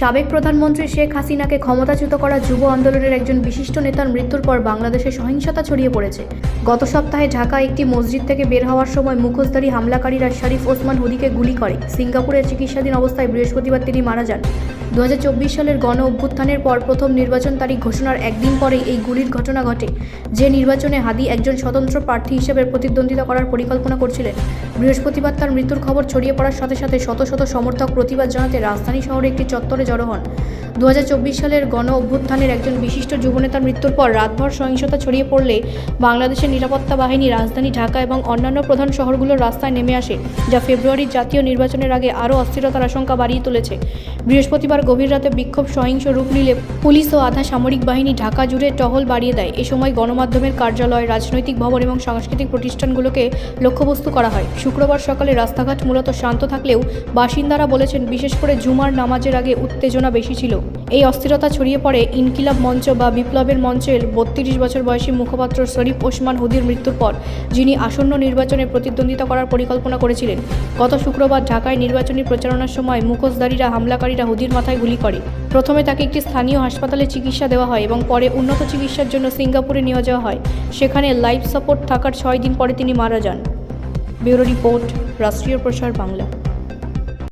সাবেক প্রধানমন্ত্রী শেখ হাসিনাকে ক্ষমতাচ্যুত করা যুব আন্দোলনের একজন বিশিষ্ট নেতার মৃত্যুর পর বাংলাদেশে সহিংসতা ছড়িয়ে পড়েছে। গত সপ্তাহে ঢাকা একটি মসজিদ থেকে বের হওয়ার সময় মুখোশধারী হামলাকারীরা শরীফ ওসমান হুদিকে গুলি করে। সিঙ্গাপুরে চিকিৎসাধীন অবস্থায় বৃহস্পতিবার তিনি মারা যান। দু হাজার চব্বিশ সালের গণ অভ্যুত্থানের পর প্রথম নির্বাচন তারিখ ঘোষণার একদিন পরেই এই গুলির ঘটনা ঘটে। যে নির্বাচনে হাদি একজন স্বতন্ত্র প্রার্থী হিসেবে প্রতিদ্বন্দ্বিতা করার পরিকল্পনা করছিলেন। বৃহস্পতিবার তার মৃত্যুর খবর ছড়িয়ে পড়ার সাথে সাথে শত শত সমর্থক প্রতিবাদ জানাতে রাজধানী শহরে একটি চত্বরে জড়ো হন। দু হাজার চব্বিশ সালের গণ অভ্যুত্থানের একজন বিশিষ্ট যুবনেতার মৃত্যুর পর রাতভর সহিংসতা ছড়িয়ে পড়লে বাংলাদেশের নিরাপত্তা বাহিনী রাজধানী ঢাকা এবং অন্যান্য প্রধান শহরগুলোর রাস্তায় নেমে আসে, যা ফেব্রুয়ারির জাতীয় নির্বাচনের আগে আরও অস্থিরতার আশঙ্কা বাড়িয়ে তুলেছে। বৃহস্পতিবার গভীর রাতে বিক্ষোভ সহিংস রূপ নিলে পুলিশ ও আধা সামরিক বাহিনী ঢাকা জুড়ে টহল বাড়িয়ে দেয়। এ সময় গণমাধ্যমের কার্যালয়, রাজনৈতিক ভবন এবং সাংস্কৃতিক প্রতিষ্ঠানগুলোকে লক্ষ্যবস্তু করা হয়। শুক্রবার সকালে রাস্তাঘাট মূলত শান্ত থাকলেও বাসিন্দারা বলেছেন, বিশেষ করে জুমার নামাজের আগে উত্তেজনা বেশি ছিল। এই অস্থিরতা ছড়িয়ে পড়ে ইনকিলাব মঞ্চ বা বিপ্লবের মঞ্চের বত্রিশ বছর বয়সী মুখপাত্র শরীফ ওসমান হুদির মৃত্যুর পর, যিনি আসন্ন নির্বাচনে প্রতিদ্বন্দ্বিতা করার পরিকল্পনা করেছিলেন। গত শুক্রবার ঢাকায় নির্বাচনী প্রচারণার সময় মুখোশধারীরা হামলাকারীরা হুদির মাথায় গুলি করে। প্রথমে তাকে একটি স্থানীয় হাসপাতালে চিকিৎসা দেওয়া হয় এবং পরে উন্নত চিকিৎসার জন্য সিঙ্গাপুরে নিয়ে যাওয়া হয়। সেখানে লাইফ সাপোর্ট থাকার ছয় দিন পরে তিনি মারা যান। ব্যুরো রিপোর্ট, রাষ্ট্রীয় প্রসার বাংলা।